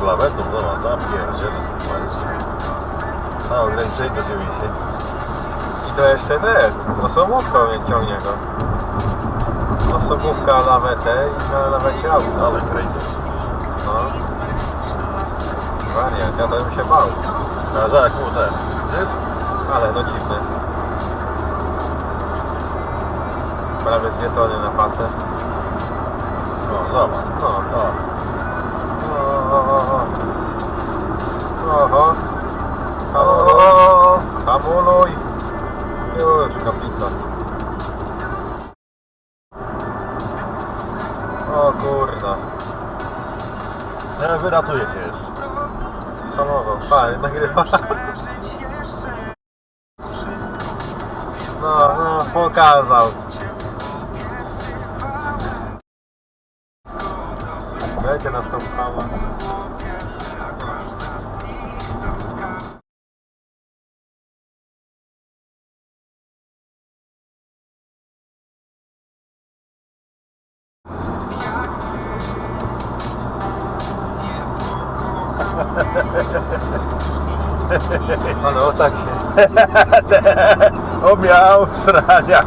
z lawetą, no no, zapierdzielę. Na ograniczenie do 90. I to jeszcze ten, osobówką nie ciągnie go. Osobówka lawetę i na lawecie auto. Ale kręcisz. No. Wariant, ja to bym się bał. A ten? Żyw? Ale no dziwne. Prawie dwie tony na pacę. No, zobacz. Oho. Oho. Hamuluj. Już, kaplica. O kurna. ja wyratuję cię jeszcze. Hamował. Pa, nagrywa. No, no, pokazał. Będzie nas tam chama. No, no, tak się. O miał strania.